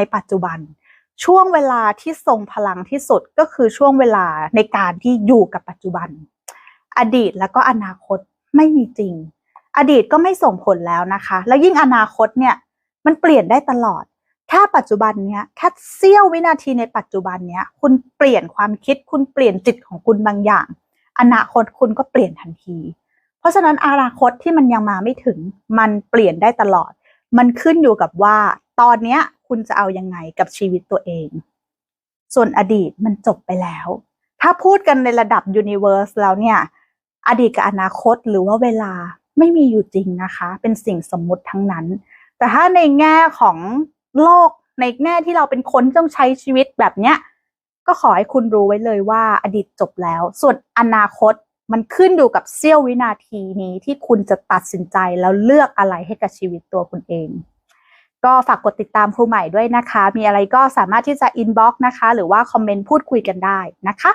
ในปัจจุบัน ช่วงเวลาที่ทรงพลังที่สุดก็คือช่วงเวลาในการที่อยู่กับปัจจุบัน อดีตแล้วก็อนาคตไม่มีจริง อดีตก็ไม่ส่งผลแล้วนะคะ แล้วยิ่งอนาคตเนี่ยมันเปลี่ยนได้ตลอดถ้าปัจจุบันเนี้ยแค่เสี้ยววินาทีในปัจจุบันเนี้ยคุณเปลี่ยนความคิดคุณเปลี่ยนจิตของคุณบางอย่าง อนาคตคุณก็เปลี่ยนทันที เพราะฉะนั้นอนาคตที่มันยังมาไม่ถึง มันเปลี่ยนได้ตลอด มันขึ้นอยู่กับว่า ตอนเนี้ย คุณจะเอายังไงกับชีวิตตัวเอง ส่วนอดีตมันจบไปแล้ว ถ้าพูดกันในระดับยูนิเวอร์สแล้วเนี่ย อดีตกับอนาคตหรือว่าเวลาไม่มีอยู่จริงนะคะ เป็นสิ่งสมมุติทั้งนั้น แต่ถ้าในแง่ของโลกในแง่ที่เราเป็นคนต้องใช้ชีวิตแบบเนี้ยก็ขอให้คุณรู้ไว้เลยว่าอดีตจบแล้ว ส่วนอนาคตมันขึ้นอยู่กับเสี้ยววินาทีนี้ที่คุณจะตัดสินใจแล้วเลือกอะไรให้กับชีวิตตัวคุณเอง ก็ฝากกดติดตามครูใหม่ด้วยนะคะ มีอะไรก็สามารถที่จะอินบ็อกซ์นะคะ หรือว่าคอมเมนต์พูดคุยกันได้นะคะ